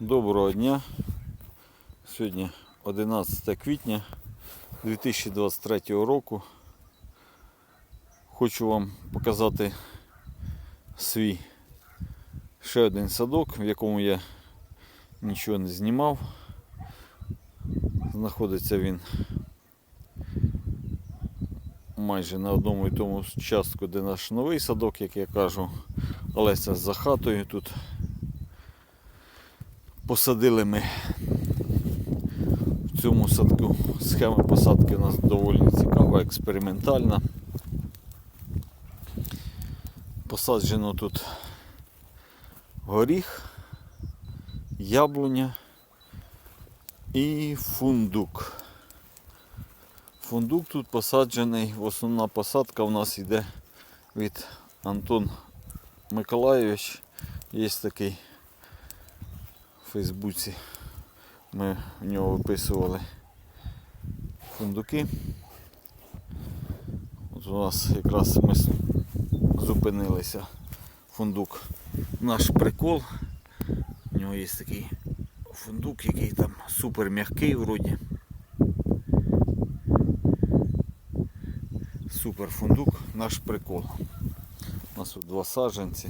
Доброго дня. Сьогодні 11 квітня 2023 року. Хочу вам показати свій ще один садок, в якому я нічого не знімав. Знаходиться він майже на одному і тому частку, де наш новий садок, як я кажу, але за хатою тут посадили ми в цьому садку. Схема посадки у нас доволі цікава, експериментальна. Посаджено тут горіх, яблуня і фундук. Фундук тут посаджений, основна посадка у нас йде від Антон Миколайович. Є такий в Фейсбуці. Ми в нього виписували фундуки. От у нас якраз ми зупинилися. Фундук наш прикол. У нього є такий фундук, який там супер м'який вроді. Супер фундук, наш прикол. У нас тут два саджанці.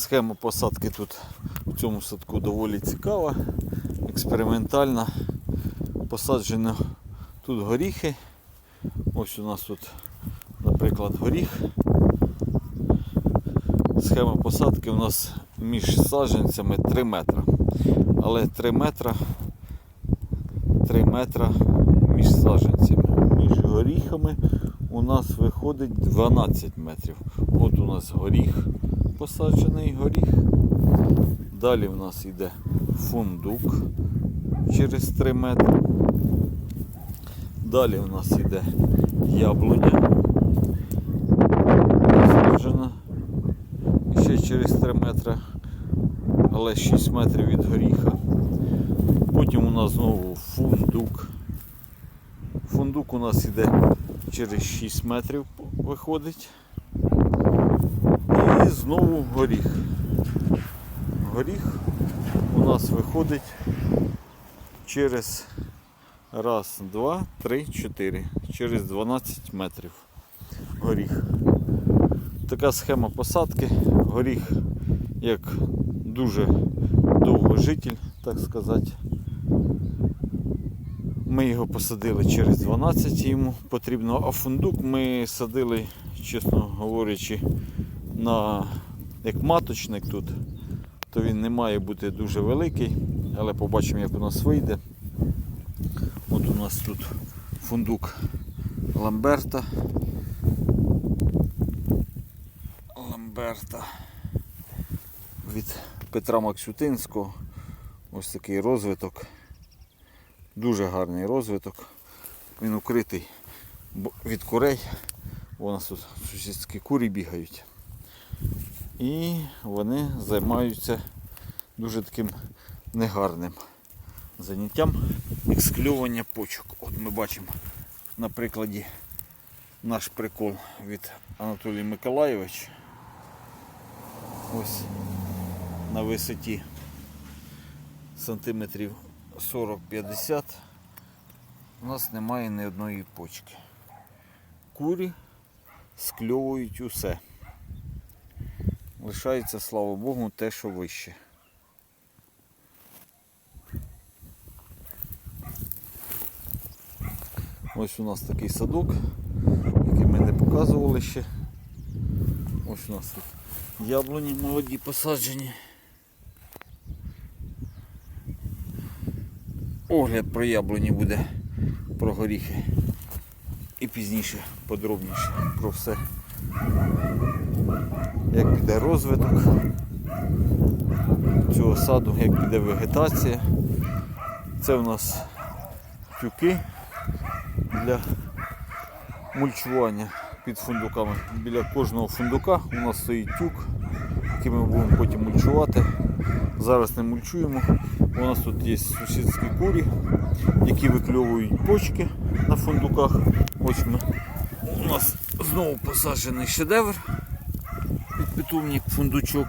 Схема посадки тут в цьому садку доволі цікава, експериментальна. Посаджено тут горіхи. Ось у нас тут, наприклад, горіх. Схема посадки у нас між саджанцями 3 метра. Але 3 метра 3 метра між саджанцями. Між горіхами у нас виходить 12 метрів. От у нас горіх посаджений горіх. Далі в нас йде фундук через 3 метри. Далі у нас йде яблуня. Посаджена ще через 3 метри, але 6 метрів від горіха. Потім у нас знову фундук. Фундук у нас йде через 6 метрів виходить. І знову горіх. Горіх у нас виходить через раз, два, три, чотири. Через 12 метрів. Горіх. Така схема посадки. Горіх як дуже довгожитель, так сказати. Ми його посадили через 12 йому потрібно, а фундук ми садили, чесно говорячи, на як маточник тут, то він не має бути дуже великий, але побачимо, як у нас вийде. От у нас тут фундук Ламберта. Ламберта від Петра Максютинського. Ось такий розвиток. Дуже гарний розвиток. Він укритий від курей. У нас тут сусідські курі бігають. І вони займаються дуже таким негарним заняттям ексклювання почок. От ми бачимо на прикладі наш прикол від Анатолія Миколайович. Ось на висоті сантиметрів 40-50 у нас немає ні одної почки. Курі скльовують усе. Лишається, слава Богу, те, що вище. Ось у нас такий садок, який ми не показували ще. Ось у нас тут яблуні молоді посаджені. Огляд про яблуні буде, про горіхи. І пізніше, подробніше про все. Як піде розвиток цього саду, як піде вегетація. Це у нас тюки для мульчування під фундуками. Біля кожного фундука у нас стоїть тюк, який ми будемо потім мульчувати. Зараз не мульчуємо. У нас тут є сусідські курі, які викльовують почки на фундуках. Ось ми. У нас знову посаджений шедевр під питомник фундучок.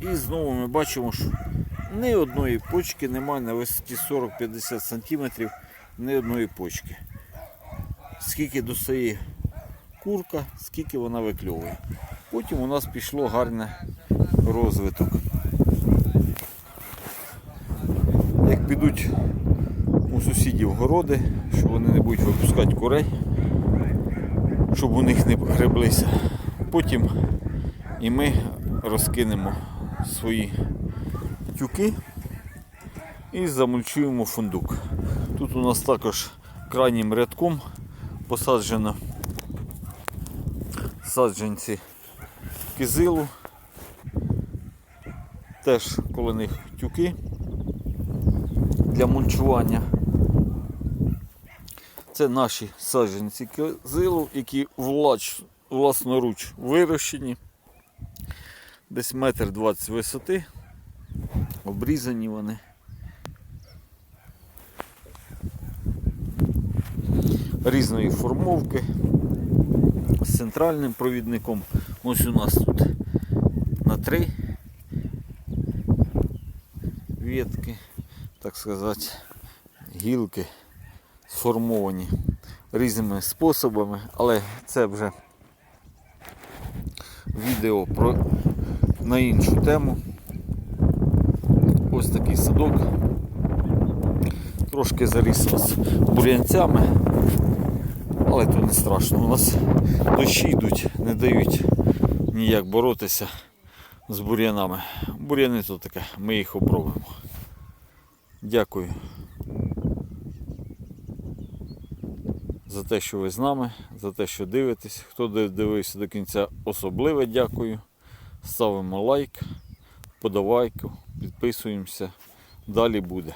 І знову ми бачимо, що ні одної почки немає на висоті 40-50 см, ні одної почки. Скільки достає курка, скільки вона викльовує. Потім у нас пішло гарний розвиток. Як підуть у сусідів городи, що вони не будуть випускати курей, щоб у них не греблися. Потім і ми розкинемо свої тюки і замульчуємо фундук. Тут у нас також крайнім рядком посаджено саджанці кизилу. Теж коло них тюки для мульчування. Це наші саджанці кизилу, які влач, власноруч вирощені. Десь метр двадцять висоти. Обрізані вони. Різної формовки з центральним провідником. Ось у нас тут на три ветки, так сказати, гілки сформовані різними способами, але це вже відео про на іншу тему. Ось такий садок. Трошки заріс нас бур'янцями, але то не страшно. У нас дощі йдуть, не дають ніяк боротися з бур'янами. Бур'яни то таке, ми їх обробимо. Дякую за те, що ви з нами, за те, що дивитесь. Хто дивився до кінця, особливе дякую. Ставимо лайк, подавайку, підписуємося. Далі буде.